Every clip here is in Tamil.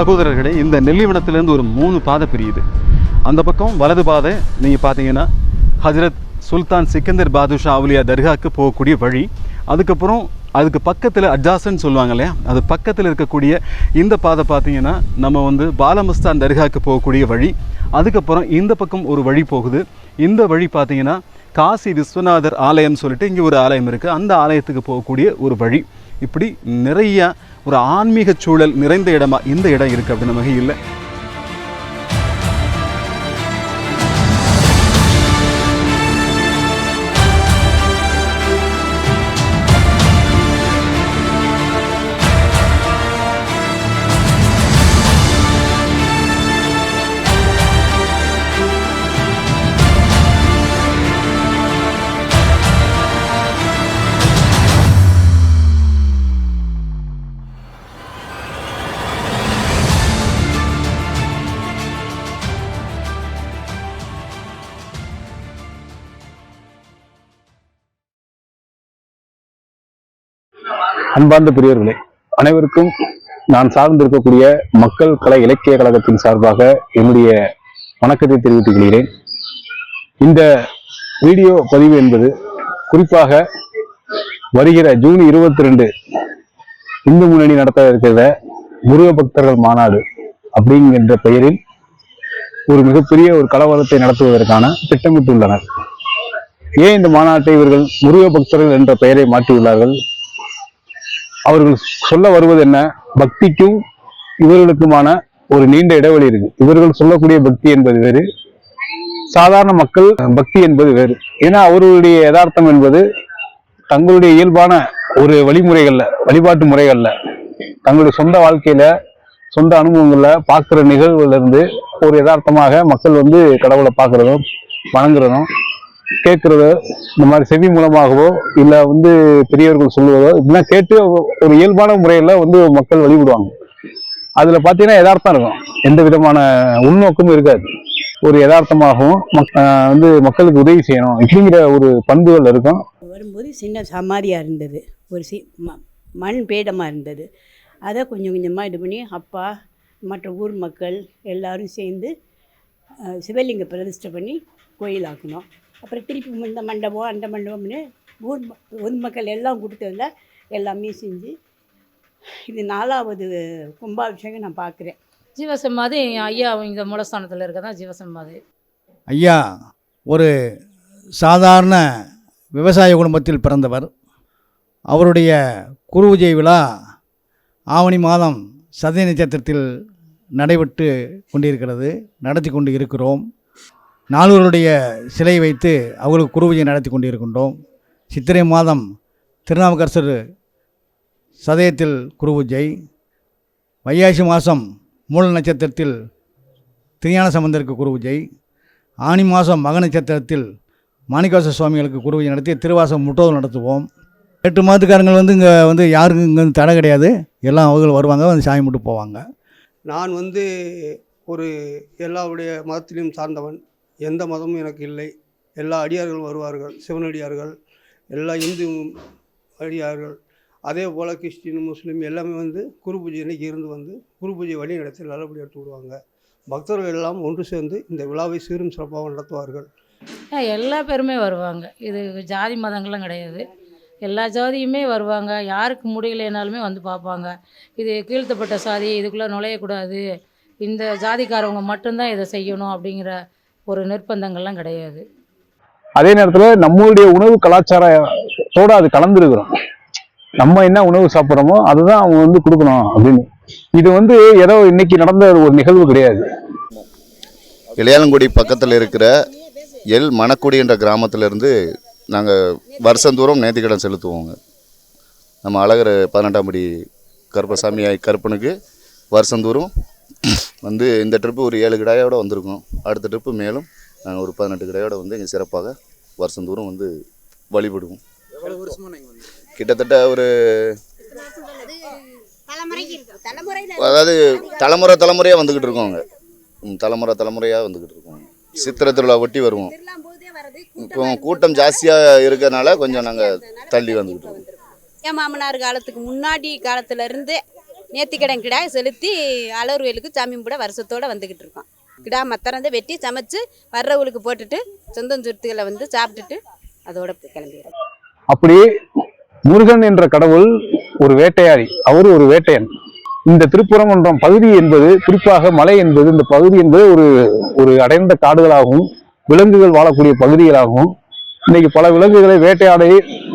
சகோதரர்களே இந்த நெல்லிவனத்திலேருந்து ஒரு மூணு பாதை பிரியுது. அந்த பக்கம் வலது பாதை நீங்கள் பார்த்தீங்கன்னா ஹஜரத் சுல்தான் சிக்கந்தர் பாதுஷா அவுலியா தர்காக்கு போகக்கூடிய வழி. அதுக்கப்புறம் அதுக்கு பக்கத்தில் அட்ஜாசன் சொல்லுவாங்க இல்லையா? அது பக்கத்தில் இருக்கக்கூடிய இந்த பாதை பார்த்தீங்கன்னா நம்ம வந்து பாலமஸ்தான் தர்காக்கு போகக்கூடிய வழி. அதுக்கப்புறம் இந்த பக்கம் ஒரு வழி போகுது. இந்த வழி பார்த்தீங்கன்னா காசி விஸ்வநாதர் ஆலயம்னு சொல்லிட்டு இங்கே ஒரு ஆலயம் இருக்குது அந்த ஆலயத்துக்கு போகக்கூடிய ஒரு வழி. இப்படி நிறைய ஒரு ஆன்மீக சூழல் நிறைந்த இடமா இந்த இடம் இருக்குது அப்படின்னு வகையில் அன்பார்ந்த பெரியவர்களே அனைவருக்கும் நான் சார்ந்திருக்கக்கூடிய மக்கள் கலை இலக்கிய கழகத்தின் சார்பாக என்னுடைய வணக்கத்தை தெரிவித்துக் கொள்கிறேன். இந்த வீடியோ பதிவு என்பது குறிப்பாக வருகிற ஜூன் இருபத்தி ரெண்டு இந்து முன்னணி நடத்த இருக்கிற முருக பக்தர்கள் மாநாடு அப்படிங்கின்ற பெயரில் ஒரு மிகப்பெரிய ஒரு கலவரத்தை நடத்துவதற்கான திட்டமிட்டுள்ளனர். ஏன் இந்த மாநாட்டை இவர்கள் முருக பக்தர்கள் என்ற பெயரை மாற்றியுள்ளார்கள்? அவர்கள் சொல்ல வருவது என்ன? பக்திக்கும் இவர்களுக்குமான ஒரு நீண்ட இடைவெளி இருக்கு. இவர்கள் சொல்லக்கூடிய பக்தி என்பது வேறு. சாதாரண மக்கள் பக்தி என்பது வேறு. ஏன்னா அவர்களுடைய யதார்த்தம் என்பது தங்களுடைய இயல்பான ஒரு வழிமுறைகள்ல வழிபாட்டு முறைகள்ல தங்களுடைய சொந்த வாழ்க்கையில சொந்த அனுபவங்கள்ல பார்க்குற நிகழ்வுல இருந்து ஒரு யதார்த்தமாக மக்கள் வந்து கடவுளை பார்க்கறதும் வணங்குறதும் கேட்குறதோ இந்த மாதிரி செவி மூலமாகவோ இல்ல வந்து பெரியவர்கள் சொல்லுவதோ இப்படிலாம் கேட்டு ஒரு இயல்பான முறையில வந்து மக்கள் வழிபடுவாங்க. அதுல பாத்தீங்கன்னா யதார்த்தம் இருக்கும். எந்த விதமான உள்நோக்கமும் இருக்காது. ஒரு யதார்த்தமாகவும் மக்- வந்து மக்களுக்கு உதவி செய்யணும் இப்படிங்கிற ஒரு பண்புகள் இருக்கும். வரும்போது சின்ன சமாரியாக இருந்தது. ஒரு சி ம மண் பேடமாக இருந்தது. அதை கொஞ்சம் கொஞ்சமாக இது பண்ணி அப்பா மற்ற ஊர் மக்கள் எல்லாரும் சேர்ந்து சிவலிங்க பிரதிஷ்டை பண்ணி கோயிலாக்கணும் அப்புறம் திருப்பி இந்த மண்டபம் அந்த மண்டபம்னு ஊர் ம- ஊர் மக்கள் எல்லாம் கொடுத்ததில் எல்லாமே செஞ்சு இது நாலாவது கும்பாபிஷேகம் நான் பார்க்குறேன் ஜீவசமாதி ஐயா இங்கே மூலஸ்தானத்தில் இருக்க தான் ஜீவசமாதி ஐயா ஒரு சாதாரண விவசாய குடும்பத்தில் பிறந்தவர். அவருடைய குருபூஜை விழா ஆவணி மாதம் சதய நட்சத்திரத்தில் நடைபெற்று கொண்டிருக்கிறது நடத்தி கொண்டு இருக்கிறோம். நால்வருடைய சிலை வைத்து அவர்களுக்கு குருபூஜை நடத்தி கொண்டிருக்கின்றோம். சித்திரை மாதம் திருநாவுக்கரசர் சதயத்தில் குருபூஜை வைகாசி மாதம் மூல நட்சத்திரத்தில் திருஞான சம்பந்தருக்கு குருபூஜை ஆனி மாதம் மக நட்சத்திரத்தில் மாணிக்கவாச சுவாமிகளுக்கு குருபூஜை நடத்தி திருவாசம் முட்டோதல் நடத்துவோம். எட்டு மாதத்துக்காரங்கள் வந்து இங்கே வந்து யாருக்கும் இங்கே வந்து தடை கிடையாது. எல்லாம் அவர்கள் வருவாங்க வந்து சாமி மட்டும் போவாங்க. நான் வந்து ஒரு எல்லாருடைய மதத்திலையும் சார்ந்தவன். எந்த மதமும் எனக்கு இல்லை. எல்லா அடியார்களும் வருவார்கள் சிவனடியார்கள் எல்லா இந்து அடியார்கள். அதே போல் கிறிஸ்டின் முஸ்லீம் எல்லாமே வந்து குரு பூஜை அன்னைக்கு இருந்து வந்து குரு பூஜை வழி நடத்தி நல்லபடியாக எடுத்து விடுவாங்க. பக்தர்கள் எல்லாம் ஒன்று சேர்ந்து இந்த விழாவை சீரும் சிறப்பாக நடத்துவார்கள். எல்லா பேருமே வருவாங்க. இது ஜாதி மதங்கள்லாம் கிடையாது. எல்லா ஜாதியுமே வருவாங்க. யாருக்கு முடியலைனாலுமே வந்து பார்ப்பாங்க. இது கீழ்த்தப்பட்ட சாதி இதுக்குள்ளே நுழையக்கூடாது. இந்த ஜாதிக்காரவங்க மட்டும்தான் இதை செய்யணும் அப்படிங்கிற ஒரு நிர்பந்தங்கள்லாம் கிடையாது. அதே நேரத்துல நம்மளுடைய உணவு கலாச்சாரத்தோட அது கலந்துருக்கிறோம். நம்ம என்ன உணவு சாப்பிட்றோமோ அதுதான் அவங்க வந்து கொடுக்கணும் அப்படின்னு. இது வந்து ஏதோ இன்னைக்கு நடந்த ஒரு நிகழ்வு கிடையாது. இளையாலங்குடி பக்கத்தில் இருக்கிற எல் மணக்குடி என்ற கிராமத்திலிருந்து நாங்கள் வருஷந்தோறும் நேர்த்திக்கடன் செலுத்துவோங்க. நம்ம அழகர் பதினெட்டாம் படி கருப்பசாமி கருப்பனுக்கு வருஷந்தோறும் வந்து இந்த ட்ரிப்பு ஒரு ஏழு கிடாயோட வந்திருக்கோம். அடுத்த ட்ரிப்பு மேலும் நாங்கள் ஒரு பதினெட்டு கிடாயோட வந்து இங்கே சிறப்பாக வருஷந்தோறும் வந்து வழிபடுவோம். கிட்டத்தட்ட ஒரு அதாவது தலைமுறை தலைமுறையாக வந்துக்கிட்டு இருக்கோங்க ம், தலைமுறை தலைமுறையாக வந்துக்கிட்டு இருக்கோம் சித்திரை திருவிழா ஒட்டி வருவோம். இப்போ கூட்டம் ஜாஸ்தியாக இருக்கிறதுனால கொஞ்சம் நாங்கள் தள்ளி வந்துக்கிட்டு இருக்கோம். என் மாமனார் காலத்துக்கு முன்னாடி காலத்துல இருந்தே நேர்த்திக்கடன் கிடா செலுத்தி அலர்வேலுக்கு சாமி கும்பிட வருஷத்தோடு வந்துக்கிட்டு இருக்கோம். கிடா மத்திறந்து வெட்டி சமைச்சு வர்றவங்களுக்கு போட்டுட்டு சொந்தம் சுருத்துகளை வந்து சாப்பிட்டுட்டு அதோட கிளம்பிடுறோம். அப்படி முருகன் என்ற கடவுள் ஒரு வேட்டையாடி அவர் ஒரு வேட்டையன். இந்த திருப்புறமன்றம் பகுதி என்பது குறிப்பாக மலை என்பது இந்த பகுதி என்பது ஒரு ஒரு அடைந்த காடுகளாகவும் விலங்குகள் வாழக்கூடிய பகுதிகளாகவும் இன்னைக்கு பல விலங்குகளை வேட்டையாடி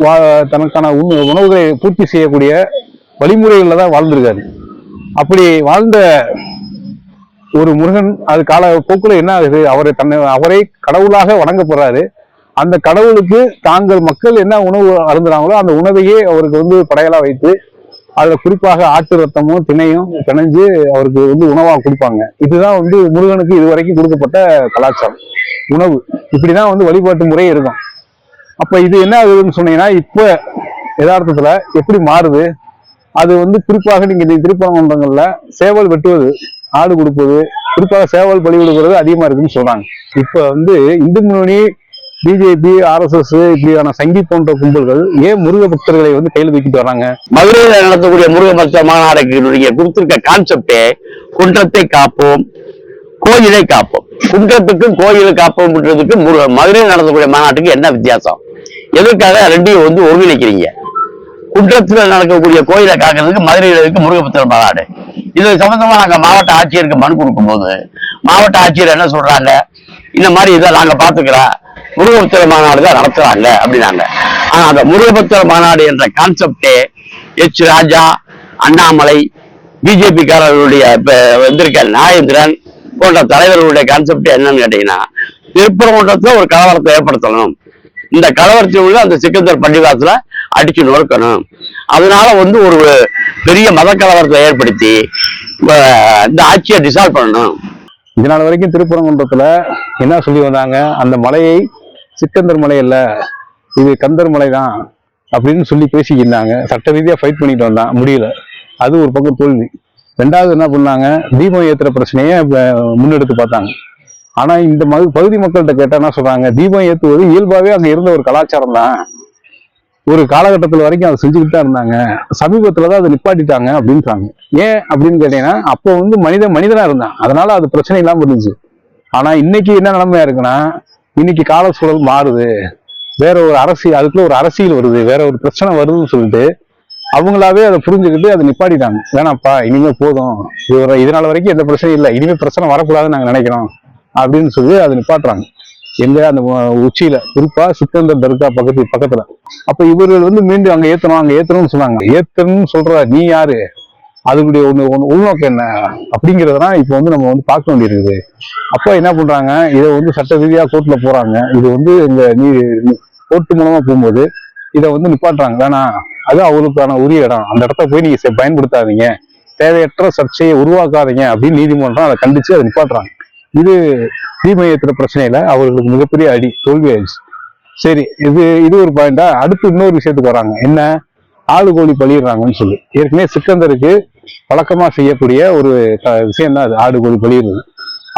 வா தனக்கான உணவுகளை பூர்த்தி செய்யக்கூடிய வழிமுறைகளில் தான் வாழ்ந்திருக்காரு. அப்படி வாழ்ந்த ஒரு முருகன் அது கால போக்குல என்ன ஆகுது? அவரை தன்னை அவரை கடவுளாக வணங்கப்படுறாரு அந்த கடவுளுக்கு தாங்கள் மக்கள் என்ன உணவு அருந்துறாங்களோ அந்த உணவையே அவருக்கு வந்து படையலா வைத்து அதுல குறிப்பாக ஆட்டு ரத்தமும் திணையும் பிணைஞ்சு அவருக்கு வந்து உணவாக கொடுப்பாங்க. இதுதான் வந்து முருகனுக்கு இதுவரைக்கும் கொடுக்கப்பட்ட கலாச்சாரம். உணவு. இப்படிதான் வந்து வழிபாட்டு முறை இருக்கும். அப்ப இது என்ன ஆகுதுன்னு சொன்னீங்கன்னா இப்ப யதார்த்தத்துல எப்படி மாறுது? அது வந்து குறிப்பாக நீங்க திருப்பரங்குன்றங்கள்ல சேவல் வெட்டுவது ஆடு கொடுப்பது குறிப்பாக சேவல் பலி கொடுக்கறது அதிகமா இருக்குன்னு சொல்றாங்க. இப்ப வந்து இந்து முன்னணி பிஜேபி ஆர்எஸ்எஸ் இப்படியான சங்கி போன்ற கும்பல்கள் ஏன் முருக பக்தர்களை வந்து கையில் தூக்கிட்டு வராங்க மதுரையில் நடத்தக்கூடிய முருக பக்த மாநாடுகளுடைய கொடுத்திருக்க கான்செப்டே குன்றத்தை காப்போம் கோயிலை காப்போம். குன்றத்துக்கும் கோயிலை காப்போம்ன்றதுக்கு மதுரையில் நடத்தக்கூடிய மாநாட்டுக்கு என்ன வித்தியாசம்? எதற்காக ரெண்டையும் வந்து ஒருங்கிணைக்கிறீங்க? குற்றத்தில் நடக்கக்கூடிய கோயிலை காக்கிறதுக்கு மதுரையில் இருக்கு முருகபுத்திர மாநாடு இது சம்பந்தமா நாங்க மாவட்ட ஆட்சியருக்கு மனு கொடுக்கும்போது மாவட்ட ஆட்சியர் என்ன சொல்றாங்க? இந்த மாதிரி இதை நாங்க பாத்துக்கிறோம் முருகபுத்திர மாநாடு தான் நடத்துறாங்க அப்படின்னாங்க. ஆனா அந்த முருகபுத்திர மாநாடு என்ற கான்செப்டே எச் ராஜா அண்ணாமலை பிஜேபிக்காரர்களுடைய வந்திருக்க நாகேந்திரன் போன்ற தலைவர்களுடைய கான்செப்ட் என்னன்னு கேட்டீங்கன்னா திருப்பரங்குன்றத்துல ஒரு கலவரத்தை ஏற்படுத்தணும். இந்த கலவரத்தில் உள்ள அந்த சிக்கந்தர் பள்ளிவாசல அடிச்சு நொறுக்கணும் அதனால வந்து ஒரு பெரிய மத கலவரத்தை ஏற்படுத்தி இந்த ஆட்சியை டிசால்வ் பண்ணணும். இதனால் வரைக்கும் திருப்பரங்குன்றத்துல என்ன சொல்லி வந்தாங்க? அந்த மலையை சிக்கந்தர் மலை இல்ல இது கந்தர் மலை தான் அப்படின்னு சொல்லி பேசிக்கிருந்தாங்க சட்ட ரீதியா ஃபைட் பண்ணிட்டு வந்தான். முடியல. அது ஒரு பக்கம் தோல்வி. ரெண்டாவது என்ன பண்ணாங்க? தீபம் ஏத்துற பிரச்சனையை இப்ப முன்னெடுத்து பார்த்தாங்க. ஆனா இந்த மது பகுதி மக்கள்கிட்ட கேட்டா என்ன சொல்றாங்க? தீபம் ஏத்துவது இயல்பாவே அங்க இருந்த ஒரு கலாச்சாரம் தான். ஒரு காலகட்டத்தில் வரைக்கும் அதை செஞ்சுக்கிட்டு தான் இருந்தாங்க. சமீபத்தில் தான் அதை நிப்பாட்டிட்டாங்க அப்படின்றாங்க. ஏன் அப்படின்னு கேட்டீங்கன்னா அப்போ வந்து மனித மனிதனாக இருந்தான். அதனால அது பிரச்சனை இல்லாமல் இருந்துச்சு. ஆனால் இன்னைக்கு என்ன நிலைமையா இருக்குன்னா இன்னைக்கு கால சூழல் மாறுது. வேற ஒரு அரசியல் அதுக்குள்ள ஒரு அரசியல் வருது. வேற ஒரு பிரச்சனை வருதுன்னு சொல்லிட்டு அவங்களாவே அதை புரிஞ்சுக்கிட்டு அதை நிப்பாட்டிட்டாங்க. வேணாப்பா இனிமே போதும். இது ஒரு- இதனால வரைக்கும் எந்த பிரச்சனையும் இல்லை. இனிமேல் பிரச்சனை வரக்கூடாதுன்னு நாங்கள் நினைக்கிறோம். அப்படின்னு சொல்லி அதை நிப்பாட்டுறாங்க. எங்க அந்த உச்சியில குறிப்பா சிக்கந்தர் தர்கா பக்கத்து பக்கத்துல. அப்ப இவர்கள் வந்து மீண்டும் அங்க ஏத்தணும் அங்க ஏத்தணும்னு சொன்னாங்க. ஏத்தணும்னு சொல்ற நீ யாரு? அதுக்குடைய ஒண்ணு ஒண்ணு உள்நோக்கம் என்ன? அப்படிங்கிறதெல்லாம் இப்போ வந்து நம்ம வந்து பார்க்க வேண்டியிருக்குது. அப்போ என்ன பண்றாங்க இதை வந்து சட்ட ரீதியா கோர்ட்ல போறாங்க. இது வந்து இந்த நீ கோர்ட்டு மூலமா போகும்போது இதை வந்து நிப்பாட்டுறாங்க. வேணாம் அது அவருக்கான உரிய இடம். அந்த இடத்த போய் நீங்க பயன்படுத்தாதீங்க. தேவையற்ற சர்ச்சையை உருவாக்காதீங்க அப்படின்னு நீதிமன்றம் அதை கண்டிச்சு அதை நிப்பாட்டுறாங்க. இது தீமையத்திர பிரச்சனையில அவர்களுக்கு மிகப்பெரிய அடி தோல்வி ஆயிடுச்சு. சரி இது இது ஒரு பாயிண்டா அடுத்து இன்னொரு விஷயத்துக்கு வராங்க. என்ன? ஆடு கோழி பழியிடுறாங்கன்னு சொல்லி. ஏற்கனவே சிக்கந்தருக்கு வழக்கமா செய்யக்கூடிய ஒரு விஷயம் தான் அது ஆடு கோழி பழியிடுறது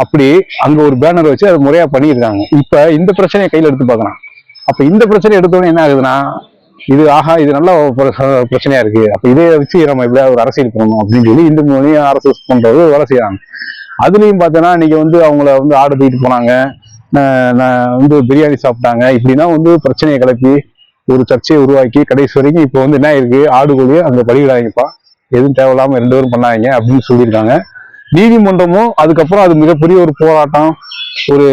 அப்படி அங்க ஒரு பேனர் வச்சு அதை முறையா பண்ணியிருக்காங்க. இப்ப இந்த பிரச்சனையை கையில எடுத்து பார்க்கலாம் அப்ப இந்த பிரச்சனை எடுத்தோடனே என்ன ஆகுதுன்னா இது ஆஹா இது நல்ல பிரச்சனையா இருக்கு. அப்ப இதை வச்சு நம்ம எப்படியாவது ஒரு அரசியல் பண்ணணும் அப்படின்னு சொல்லி இந்து மொழியும் அரசு பண்றது வேலை செய்யறாங்க. அதுலேயும் பார்த்தோன்னா இன்றைக்கி வந்து அவங்கள வந்து ஆர்டர் போயிட்டு போனாங்க. நான் நான் வந்து பிரியாணி சாப்பிட்டாங்க. இப்படின்னா வந்து பிரச்சனையை கிளப்பி ஒரு சர்ச்சையை உருவாக்கி கடைசி வரைக்கும் இப்போ வந்து என்ன இருக்கு ஆடு கோழியை அங்க பலியிடாதீங்கப்பா. எதுவும் தேவையில்லாமல் ரெண்டு பேரும் பண்ணாங்க அப்படின்னு சொல்லியிருக்காங்க. நீதிமன்றமும் அதுக்கப்புறம் அது மிகப்பெரிய ஒரு போராட்டம். ஒரு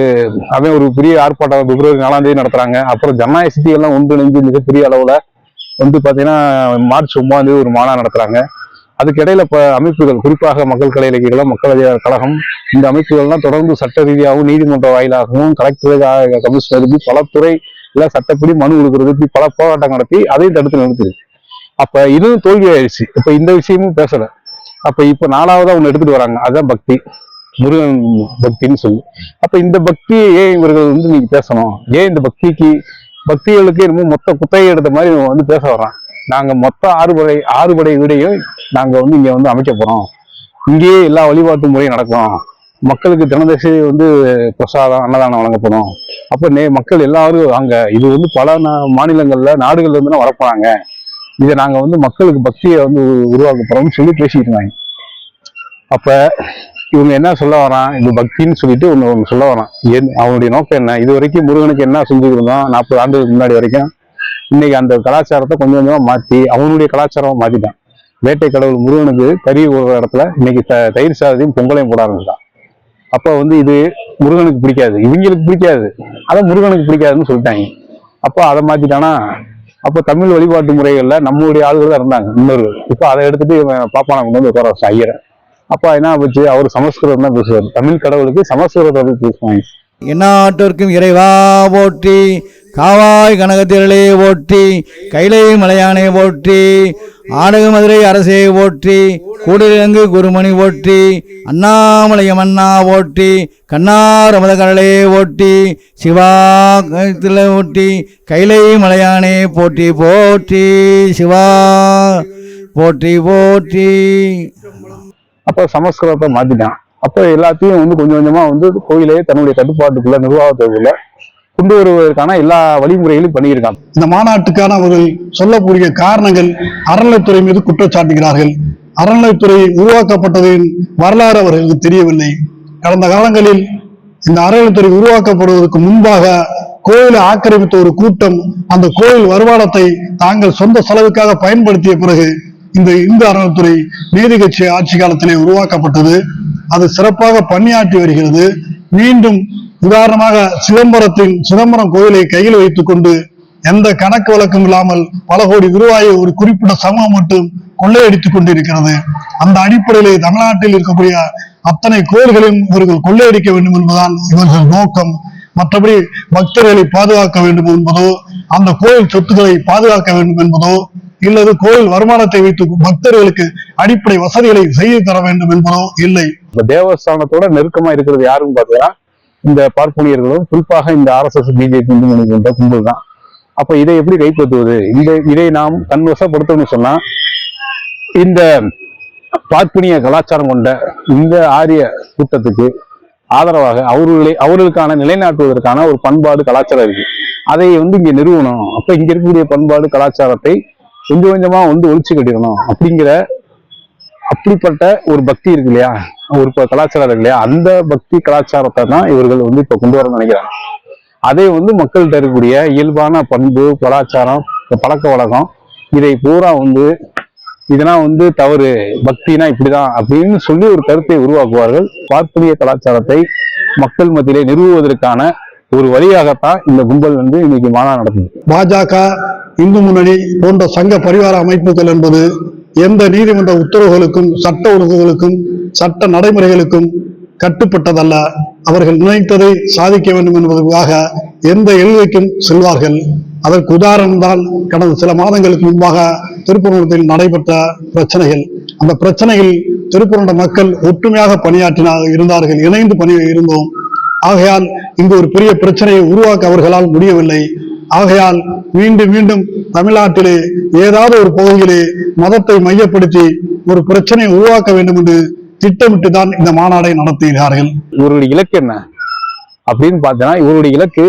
அவன் ஒரு பெரிய ஆர்ப்பாட்டம். பிப்ரவரி நாலாம் தேதி நடத்துறாங்க. அப்புறம் ஜனநாயக சக்தி எல்லாம் ஒன்றிணைஞ்சு மிகப்பெரிய அளவில் வந்து பார்த்தீங்கன்னா மார்ச் ஒன்பதாம் தேதி ஒரு மாநாடு நடத்துறாங்க. அதுக்கு இடையில இப்ப அமைப்புகள் குறிப்பாக மக்கள் கலை இலக்கியங்களும் மக்கள் அதிகார கழகம் இந்த அமைப்புகள்லாம் தொடர்ந்து சட்ட ரீதியாகவும் நீதிமன்ற வாயிலாகவும் கலெக்டர் கமிஷனர் இப்படி பல துறை சட்டப்படி மனு கொடுக்கறது இப்படி பல போராட்டம் நடத்தி அதையும் தடுத்து நிறுத்துது அப்ப இதுவும் தோல்வி ஆயிடுச்சு. இப்போ இந்த விஷயமும் பேசலை. அப்ப இப்ப நாலாவதாக ஒன்று எடுத்துட்டு வராங்க. அதான் பக்தி. முருகன் பக்தின்னு சொல்லி. அப்ப இந்த பக்தி ஏன் இவர்கள் வந்து நீங்க பேசணும்? ஏன் இந்த பக்திக்கு பக்திகளுக்கு என்னமோ மொத்த குத்தகை எடுத்த மாதிரி வந்து பேச வர்றான் நாங்க மொத்த ஆறுபடை ஆறுபடை வீடையும் நாங்கள் வந்து இங்கே வந்து அமைக்க போகிறோம் இங்கேயே எல்லா வழிபாட்டு முறையும் நடக்கும். மக்களுக்கு தினதசி வந்து பிரசாதம் அன்னதானம் வழங்கப்படும். அப்போ நே மக்கள் எல்லாரும் வாங்க இது வந்து பல நா- மாநிலங்கள்ல நாடுகள்ல இருந்து வரப்போறாங்க. இதை நாங்கள் வந்து மக்களுக்கு பக்தியை வந்து உரு- உருவாக்க சொல்லி பேசிட்டு இருந்தாங்க அப்போ இவங்க என்ன சொல்ல வரான்? இது பக்தின்னு சொல்லிட்டு ஒன்று ஒன்று சொல்ல வரான். என் அவனுடைய நோக்கம் என்ன? இது வரைக்கும் முருகனுக்கு என்ன செஞ்சுட்டு இருந்தோம் நாற்பது ஆண்டுகளுக்கு முன்னாடி வரைக்கும். இன்னைக்கு அந்த கலாச்சாரத்தை கொஞ்சம் கொஞ்சமாக மாற்றி அவனுடைய கலாச்சாரமாக மாற்றிட்டான் வேட்டை கடவுள் முருகனுக்கு கறி ஒரு இடத்துல இன்னைக்கு த தயிர் சாதத்தையும் பொங்கலையும் போட ஆரம்பிச்சிட்டான். அப்போ வந்து இது முருகனுக்கு பிடிக்காது இவங்களுக்கு பிடிக்காது அதான் முருகனுக்கு பிடிக்காதுன்னு சொல்லிட்டாங்க. அப்போ அதை மாற்றிட்டானா அப்போ தமிழ் வழிபாட்டு முறைகளில் நம்மளுடைய ஆளுகள் தான் இருந்தாங்க முன்னோர்கள். இப்போ அதை எடுத்துட்டு பாப்பானை கொண்டு வந்து உட்கார வச்சு ஐயரை. அப்போ என்ன போச்சு அவர் சமஸ்கிருதம் தான் பேசுவார். தமிழ் கடவுளுக்கு சமஸ்கிருதத்தை பேசுவாங்க. எந்நாட்டோர்க்கும் இறைவா போற்றி காவாய் கனகத்திரளே போற்றி கைலை மலையானை போற்றி ஆடகு மதுரை அரசே போற்றி கூடலங்கு குருமணி போற்றி அண்ணாமலையம் அண்ணா போற்றி கண்ணார் கடலே ஓட்டி சிவா ஓட்டி கைலை மலையானே போற்றி போற்றி சிவா போற்றி போற்றி. அப்போ சமஸ்கிருதத்தை மாற்றிட்டான் அப்போ எல்லாத்தையும் வந்து கொஞ்சம் கொஞ்சமாக வந்து கோயிலே தன்னுடைய கட்டுப்பாட்டுக்குள்ளே நிர்வாகத்துக்குள்ளே கொண்டு வருவதற்கான எல்லா வழிமுறைகளையும் பண்ணியிருக்காங்க. இந்த மாநாட்டுக்கான அவர்கள் சொல்லக்கூடிய காரணங்கள் அறநிலைத்துறை மீது குற்றச்சாட்டுகிறார்கள் அறநிலைத்துறை உருவாக்கப்பட்டதின் வரலாறு அவர்களுக்கு தெரியவில்லை. கடந்த காலங்களில் இந்த அறநிலைத்துறை உருவாக்கப்படுவதற்கு முன்பாக கோயிலை ஆக்கிரமித்த ஒரு கூட்டம் அந்த கோயில் வருமானத்தை தாங்கள் சொந்த செலவுக்காக பயன்படுத்திய பிறகு இந்த இந்து அறநிலைத்துறை நீதி கட்சி ஆட்சி காலத்திலே உருவாக்கப்பட்டது. அது சிறப்பாக பணியாற்றி வருகிறது. மீண்டும் உதாரணமாக சிதம்பரத்தின் சிதம்பரம் கோயிலை கையில் வைத்துக் கொண்டு எந்த கணக்கு வழக்கம் இல்லாமல் பல கோடி ரூபாயை ஒரு குறிப்பிட்ட சமூகம் மட்டும் கொள்ளையடித்துக் கொண்டிருக்கிறது. அந்த அடிப்படையிலே தமிழ்நாட்டில் இருக்கக்கூடிய அத்தனை கோயில்களையும் இவர்கள் கொள்ளையடிக்க வேண்டும் என்பதுதான் இவர்கள் நோக்கம். மற்றபடி பக்தர்களை பாதுகாக்க வேண்டும் என்பதோ அந்த கோயில் சொத்துக்களை பாதுகாக்க வேண்டும் என்பதோ இல்லது கோயில் வருமானத்தை வைத்து பக்தர்களுக்கு அடிப்படை வசதிகளை செய்து தர வேண்டும் என்பதோ இல்லை. தேவஸ்தானத்தோட நெருக்கமா இருக்கிறது யாருன்னு பார்த்தீங்கன்னா இந்த பார்ப்பனியர்களும் குறிப்பாக இந்த ஆர்எஸ்எஸ் பிஜேபி இந்து மணி கொண்ட கும்பல் தான் அப்ப இதை எப்படி கைப்பற்றுவது? இந்த இதை நாம் கண்வசப்படுத்தணும்னு சொன்னா இந்த பார்ப்பனிய கலாச்சாரம் கொண்ட இந்த ஆரிய கூட்டத்துக்கு ஆதரவாக அவர்களை அவர்களுக்கான நிலைநாட்டுவதற்கான ஒரு பண்பாடு கலாச்சாரம் இருக்கு. அதை வந்து இங்க நிறுவனம் அப்ப இங்க இருக்கக்கூடிய பண்பாடு கலாச்சாரத்தை கொஞ்சம் கொஞ்சமா வந்து ஒழிச்சு கட்டிடணும். அப்படிங்கிற அப்படிப்பட்ட ஒரு பக்தி இருக்கு இல்லையா? ஒரு கலாச்சாரம் இருக்கு இல்லையா? அந்த பக்தி கலாச்சாரத்தை தான் இவர்கள் வந்து இப்ப கொண்டு வரணும்னு நினைக்கிறாங்க. அதை வந்து மக்கள்கிட்ட இருக்கக்கூடிய இயல்பான பண்பு கலாச்சாரம் பழக்க வழக்கம் இதை பூரா வந்து இதெல்லாம் வந்து தவறு. பக்தினா இப்படிதான் அப்படின்னு சொல்லி ஒரு கருத்தை உருவாக்குவார்கள். பார்ப்பனிய கலாச்சாரத்தை மக்கள் மத்தியிலே நிறுவுவதற்கான ஒரு வழியாகத்தான் இந்த கும்பல் வந்து இன்னைக்கு மாநாடு நடத்தது பாஜக இந்து முன்னணி போன்ற சங்க பரிவார அமைப்புகள் என்பது எந்த நீதிமன்ற உத்தரவுகளுக்கும் சட்ட ஒழுங்குகளுக்கும் சட்ட நடைமுறைகளுக்கும் கட்டுப்பட்டதல்ல. அவர்கள் நினைத்ததை சாதிக்க வேண்டும் என்பதற்காக எந்த எல்லைக்கும் செல்வார்கள். அதற்கு உதாரணம் தான் கடந்த சில மாதங்களுக்கு முன்பாக திருப்பரங்குன்றத்தில் நடைபெற்ற பிரச்சனைகள். அந்த பிரச்சனையில் திருப்பரங்குன்ற மக்கள் ஒற்றுமையாக பணியாற்றினார் இருந்தார்கள் இணைந்து பணி இருந்தோம். ஆகையால் இங்கு ஒரு பெரிய பிரச்சனையை உருவாக்க அவர்களால் முடியவில்லை. ஆகையால் மீண்டும் மீண்டும் தமிழ்நாட்டிலே ஏதாவது ஒரு பகுதியிலே மதத்தை மையப்படுத்தி ஒரு பிரச்சனையை உருவாக்க வேண்டும் என்று திட்டமிட்டு தான் இந்த மாநாடை நடத்துகிறார்கள். இவருடைய இலக்கு என்ன? அப்படின்னு பார்த்தோன்னா இவருடைய இலக்கு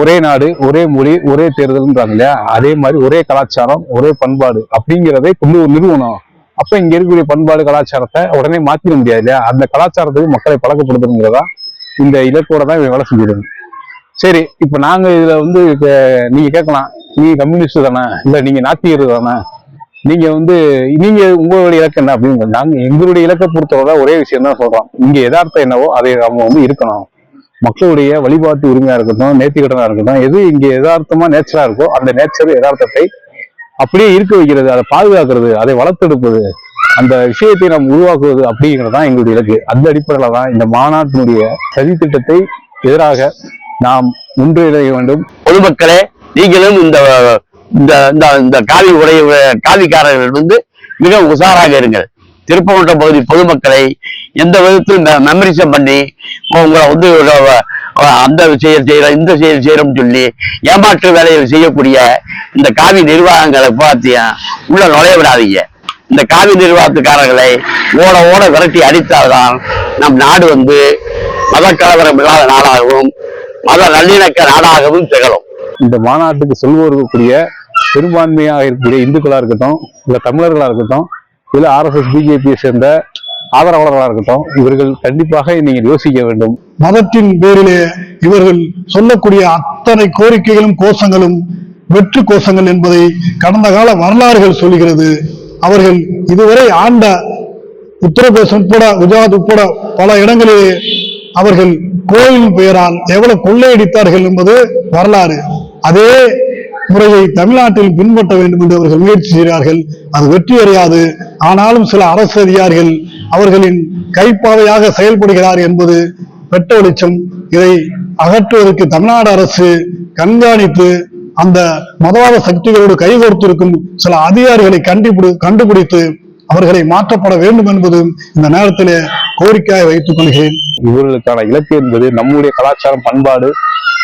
ஒரே நாடு ஒரே மொழி ஒரே தேர்தல்ன்றாங்க இல்லையா? அதே மாதிரி ஒரே கலாச்சாரம் ஒரே பண்பாடு அப்படிங்கிறதை கொண்டு ஒரு நிறுவனம். அப்ப இங்க இருக்கக்கூடிய பண்பாடு கலாச்சாரத்தை உடனே மாத்திட முடியாது இல்லையா? அந்த கலாச்சாரத்துக்கு மக்களை பழக்கப்படுத்துங்கிறதா இந்த இலக்கோட தான் இவன் வேலை செஞ்சிருக்கேன் சரி இப்ப நாங்க இதுல வந்து இப்ப நீங்க கேட்கலாம். நீங்க கம்யூனிஸ்ட் தானே? இல்ல நீங்க நாத்தியர் தானே? நீங்க வந்து நீங்க உங்களுடைய இலக்கு என்ன அப்படின்னு நாங்க எங்களுடைய இலக்கை பொறுத்தவரை ஒரே விஷயம் தான் சொல்றோம். இங்க எதார்த்தம் என்னவோ அதை அவங்க வந்து இருக்கணும். மக்களுடைய வழிபாட்டு உரிமையா இருக்கட்டும் நேர்த்திக்கடனா இருக்கட்டும் எது இங்க எதார்த்தமாக நேச்சரா இருக்கோ அந்த நேச்சர் எதார்த்தத்தை அப்படியே இருக்க வைக்கிறது அதை பாதுகாக்கிறது அதை வளர்த்தெடுப்பது அந்த விஷயத்தை நாம் உருவாக்குவது அப்படிங்கிறது தான் எங்களுடைய இலக்கு. அந்த அடிப்படையில தான் இந்த மாநாட்டினுடைய சதி திட்டத்தை எதிராக நாம் ஒன்றிணைய வேண்டும். பொதுமக்களே நீங்களும் இந்த இந்த இந்த இந்த காவி உடைய காவிக்காரர்கள் வந்து மிக உஷாராக இருங்கள். திருப்பவட்டம் பகுதி பொதுமக்களை எந்த விதத்தில் மெமரிசம் பண்ணி உங்களை வந்து அந்த செயல் செய்யறோம் இந்த செயல் செய்யறோம்னு சொல்லி ஏமாற்று வேலைகள் செய்யக்கூடிய இந்த காவி நிர்வாகங்களை பார்த்தியா உள்ள நுழைய விடாதீங்க. இந்த காவி நிர்வாகத்துக்காரர்களை ஓட ஓட விரட்டி அடித்தால்தான் நம் நாடு வந்து மத கலவரம் இல்லாத நாடாகவும் மத நல்லிணக்க நாடாகவும் திகழும். இந்த மாநாட்டுக்கு செல்வோருக்கூடிய பெரும்பான்மையாக இருக்கக்கூடிய இந்துக்களாக இருக்கட்டும் இல்லை தமிழர்களாக இருக்கட்டும் இல்லை ஆர்எஸ்எஸ் பிஜேபியை சேர்ந்த ஆதரவாளர்களாக இருக்கட்டும் இவர்கள் கண்டிப்பாக நீங்கள் யோசிக்க வேண்டும். மதத்தின் பேரிலே இவர்கள் சொல்லக்கூடிய அத்தனை கோரிக்கைகளும் கோஷங்களும் வெற்று கோஷங்கள் என்பதை கடந்த கால வரலாறுகள் சொல்கிறது அவர்கள் இதுவரை ஆண்ட உத்தரப்பிரதேசம் உட்பட குஜராத் உட்பட பல இடங்களிலே அவர்கள் கோயில் பெயரால் எவ்வளவு கொள்ளையடித்தார்கள் என்பது வரலாறு. அதே முறையை தமிழ்நாட்டில் பின்பற்ற வேண்டும் என்று அவர்கள் முயற்சி செய்கிறார்கள். அது வெற்றி அறியாது ஆனாலும் சில அரசு அதிகாரிகள் அவர்களின் கைப்பாவையாக செயல்படுகிறார் என்பது வெட்ட வெளிச்சம். இதை அகற்றுவதற்கு தமிழ்நாடு அரசு கண்காணித்து அந்த மதவாத சக்திகளோடு கைகோர்த்திருக்கும் சில அதிகாரிகளை கண்டுபிடி கண்டுபிடித்து அவர்களை மாற்றப்பட வேண்டும் என்பது இந்த நேரத்திலே கோரிக்கையாக வைத்துக் கொள்கிறேன். இவர்களுக்கான இலக்கு என்பது நம்முடைய கலாச்சாரம் பண்பாடு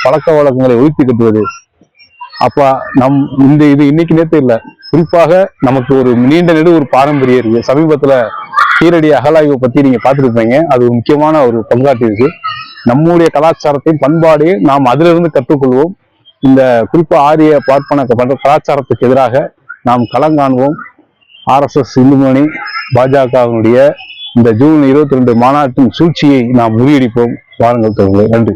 பழக்க வழக்கங்களை ஒழித்து கட்டுவது. அப்ப நம் இந்த இது இன்னைக்கு நேரத்து இல்லை. குறிப்பாக நமக்கு ஒரு நீண்ட நெடு ஒரு பாரம்பரியம் இருக்கு. சமீபத்துல கீரடி அகலாய்வை பத்தி நீங்க பார்த்துருப்பீங்க. அது ஒரு முக்கியமான ஒரு பங்காற்றிருக்கு நம்முடைய கலாச்சாரத்தையும் பண்பாடையும் நாம் அதிலிருந்து கற்றுக்கொள்வோம். இந்த குறிப்பா ஆரிய பார்ப்பன கலாச்சாரத்துக்கு எதிராக நாம் களங்காணுவோம் ஆர்எஸ்எஸ் இந்துமணி பாஜகவினுடைய இந்த ஜூன் இருபத்தி ரெண்டு மாநாட்டின் சூழ்ச்சியை நாம் முறியடிப்போம். வாருங்கள் தோழர்களே நன்றி.